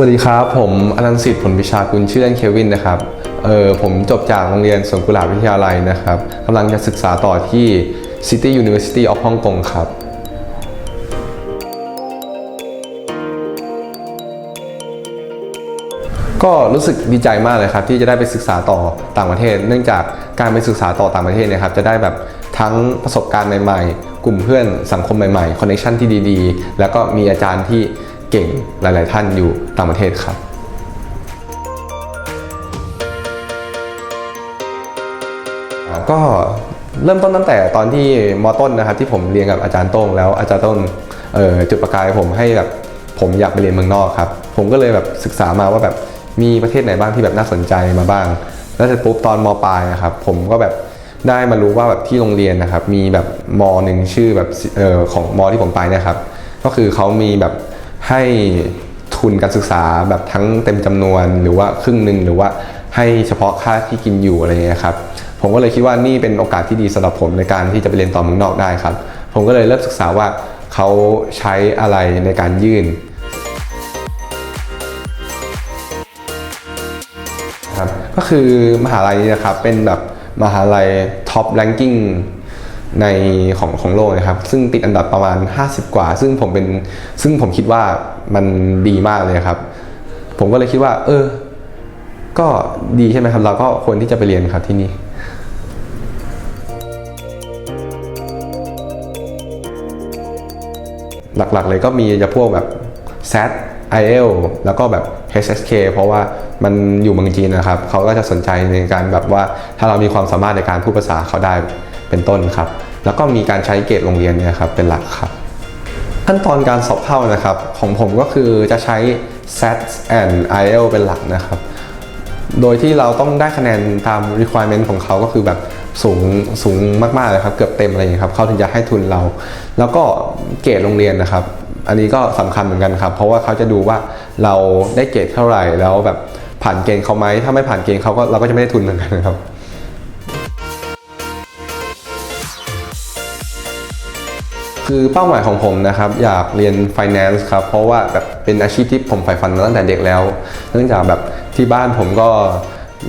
วัสดีครับ ผมอนันต์สิทธิ์ผลวิชากุลชื่อเล่นเควินนะครับเออผมจบจากโรงเรียนสวนกุหลาบวิทยาลัยนะครับกำลังจะศึกษาต่อที่ City University of Hong Kong ครับก็รู้สึกดีใจมากเลยครับที่จะได้ไปศึกษาต่อต่างประเทศ เนื่องจากการไปศึกษาต่อต่างประเทศเนะครับจะได้แบบทั้งประสบการณ์ใหม่ๆ กลุ่มเพื่อนสังคมใหม่ๆคอนเนคชั่นที่ดีๆ แล้วก็มีอาจารย์ที่ เก่งหลาย ๆ ท่านอยู่ต่างประเทศครับก็เริ่มต้นตั้งแต่ตอนที่มต้นนะครับที่ผมเรียนกับอาจารย์โต้งแล้วอาจารย์โต้งจุดประกายผมให้แบบผมอยากไปเรียนเมืองนอกครับ ผมก็เลยแบบศึกษามาว่าแบบมีประเทศไหนบ้างที่แบบน่าสนใจมาบ้าง แล้วเสร็จปุ๊บตอนมปลายนะครับผมก็แบบได้มารู้ว่าแบบที่โรงเรียนนะครับ มีแบบมหนึ่งชื่อแบบออของมที่ผมไปนะครับ ก็คือเขามีแบบ ให้ทุนการศึกษาแบบทั้งเต็มจำนวนหรือว่าครึ่งหนึ่งหรือว่าให้เฉพาะค่าที่กินอยู่อะไรเงี้ยครับผมก็เลยคิดว่านี่เป็นโอกาสที่ดีสำหรับผมในการที่จะไปเรียนต่อเมืองนอกได้ครับ ผมก็เลยเริ่มศึกษาว่าเขาใช้อะไรในการยื่นครับก็คือมหาลัยนี้นะครับเป็นแบบมหาลัยท็อปแรงกิ้ง ในของของโลกนะครับ ซึ่งติดอันดับประมาณ 50 กว่า ซึ่งผมเป็นซึ่งผมคิดว่ามันดีมากเลยครับ ผมก็เลยคิดว่า เออ ก็ดีใช่ไหมครับ เราก็ควรที่จะไปเรียนครับที่นี่หลักๆเลยก็มีจะพวกแบบ SAT IEL แล้วก็แบบ HSK เพราะว่ามันอยู่เมืองจีนนะครับ เขาก็จะสนใจในการแบบว่าถ้าเรามีความสามารถในการพูดภาษาเขาได้ เป็นต้นครับ แล้วก็มีการใช้เกรดโรงเรียนเนี่ยครับเป็นหลักครับ ขั้นตอนการสอบเข้านะครับของผมก็คือจะใช้ SAT and IEL เป็นหลักนะครับ โดยที่เราต้องได้คะแนนตาม requirement ของเขาก็คือแบบสูงสูงมากๆเลยครับเกือบเต็มอะไรอย่างเงี้ยครับเขาถึงจะให้ทุนเรา แล้วก็เกรดโรงเรียนนะครับ อันนี้ก็สำคัญเหมือนกันครับ เพราะว่าเขาจะดูว่าเราได้เกรดเท่าไหร่แล้วแบบผ่านเกณฑ์เขาไหมถ้าไม่ผ่านเกณฑ์เขาก็เราก็จะไม่ได้ทุนเหมือนกันครับ คือเป้าหมายของผมนะครับ อยากเรียน finance ครับ เพราะว่าแบบเป็นอาชีพที่ผมใฝ่ฝันมาตั้งแต่เด็กแล้ว เนื่องจากแบบที่บ้านผมก็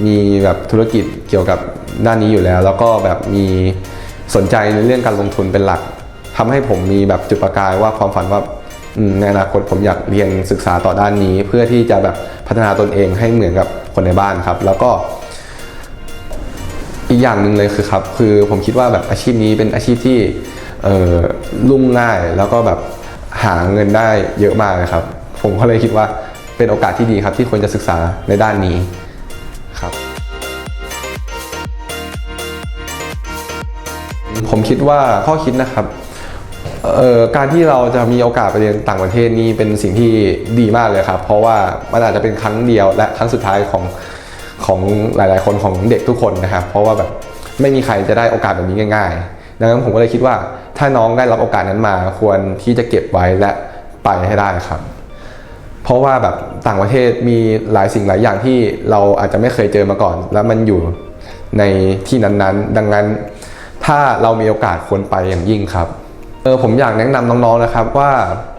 มีแบบธุรกิจเกี่ยวกับด้านนี้อยู่แล้ว แล้วก็แบบมีสนใจในเรื่องการลงทุนเป็นหลักทำให้ผมมีแบบจุดประกายว่าความฝันว่าในอนาคตผมอยากเรียนศึกษาต่อด้านนี้ เพื่อที่จะแบบพัฒนาตนเองให้เหมือนกับคนในบ้านครับ แล้วก็อีกอย่างหนึ่งเลยคือครับ คือผมคิดว่าแบบอาชีพนี้เป็นอาชีพที่ รุ่งง่ายแล้วก็แบบหาเงินได้เยอะมากเลยครับ ผมก็เลยคิดว่าเป็นโอกาสที่ดีครับที่ควรจะศึกษาในด้านนี้ครับ ผมคิดว่าข้อคิดนะครับการที่เราจะมีโอกาสไปเรียนต่างประเทศนี่เป็นสิ่งที่ดีมากเลยครับ เพราะว่ามันอาจจะเป็นครั้งเดียวและครั้งสุดท้ายของของหลาย ๆ คนของเด็กทุกคนนะครับ เพราะว่าแบบไม่มีใครจะได้โอกาสแบบนี้ง่าย ๆ ดังนั้นผมก็เลยคิดว่า ถ้าน้องได้รับโอกาสนั้นมา ควรที่จะเก็บไว้และไปให้ได้ครับ เพราะว่าแบบต่างประเทศมีหลายสิ่งหลายอย่างที่เราอาจจะไม่เคยเจอมาก่อน แล้วมันอยู่ในที่นั้นๆ ดังนั้นถ้าเรามีโอกาสควรไปอย่างยิ่งครับเออผมอยากแนะนำน้องๆนะครับว่า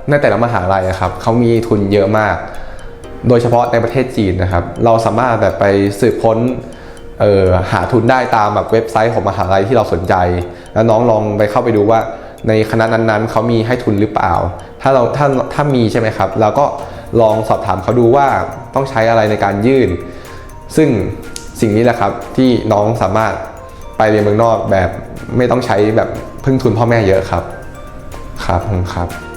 ในแต่ละมหาลัยอะครับเขามีทุนเยอะมาก โดยเฉพาะในประเทศจีนนะครับ เราสามารถแบบไปสืบค้น เออหาทุนได้ตามแบบเว็บไซต์ของมหาลัยที่เราสนใจ แล้วน้องลองไปเข้าไปดูว่าในคณะนั้นๆเขามีให้ทุนหรือเปล่า ถ้าเราถ้าถ้ามีใช่ไหมครับเราก็ลองสอบถามเขาดูว่าต้องใช้อะไรในการยื่น ซึ่งสิ่งนี้แหละครับที่น้องสามารถไปเรียนเมืองนอกแบบไม่ต้องใช้แบบพึ่งทุนพ่อแม่เยอะครับ ครับครับ